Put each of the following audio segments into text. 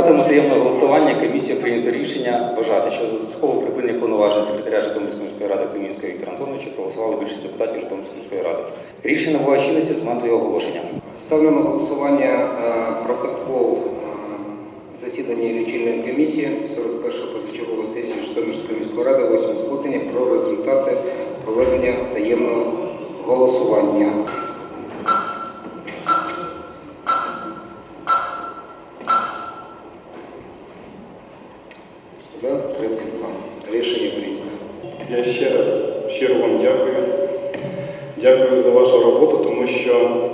результатами таємного голосування комісія прийнято рішення вважати, що за додатково припинення повноважень секретаря Житомирської міської ради Кремінського Віктора Антоновича проголосували більшість депутатів Житомирської міської ради. Рішення набуває чинності з моменту його оголошення. Ставлю на голосування е, протокол е, засідання лічильної комісії 41-ї позачергової сесії Житомирської міської ради 8 скликання про результати проведення таємного голосування. 32. Рішення прийнято. Я ще раз щиро вам дякую. Дякую за вашу роботу, тому що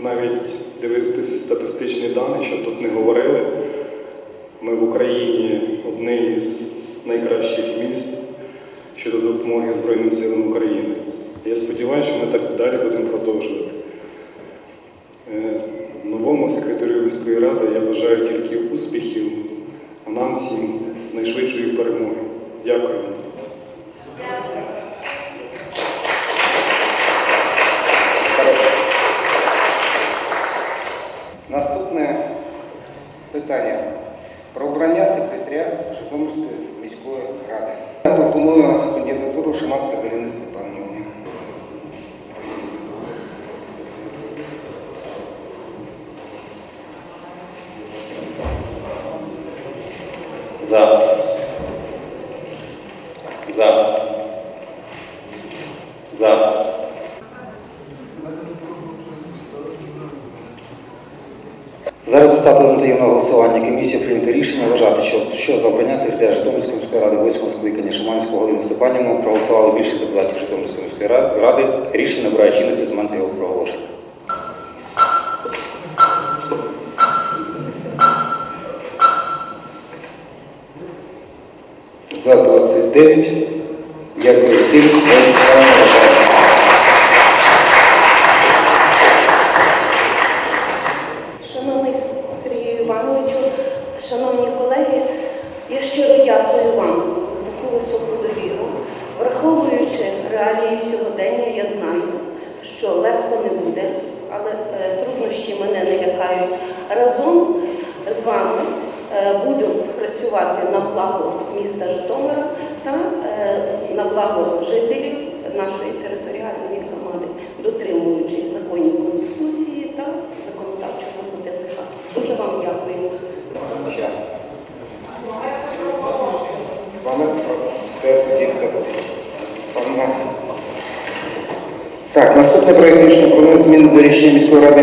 навіть дивитись статистичні дані, що тут не говорили, ми в Україні одне із найкращих міст щодо допомоги Збройним силам України. Я сподіваюся, що ми так далі будемо продовжувати. Е, Новому секретарю міської ради я бажаю тільки успіхів, а нам всім найшвидшої перемоги. Дякую. Наступне питання про обрання секретаря Житомирської міської ради. Я пропоную кандидатуру Шиманської Галини Степанівни. За. За. За. За результатами таємного голосування комісія прийнято рішення вважати, що, що за обрання секретаря Житомирської міської ради 8 скликання Шиманського Галину Степанівну проголосували більшість депутатів Житомирської міської ради. Рішення набирає чинності з моменту його проголошення. За 29. Дякую всім. Шановний Сергію Івановичу, шановні колеги, я щиро дякую вам за таку високу довіру. Враховуючи реалії сьогодення, я знаю, що легко не буде, але е, труднощі мене не лякають. Разом з вами е, працювати на благо міста Житомира та е, на благо жителів нашої територіальної громади, дотримуючись законів Конституції та законодавчого ДПК. Дуже вам. Пане. Так, наступний проект рішення про зміни до рішення міської ради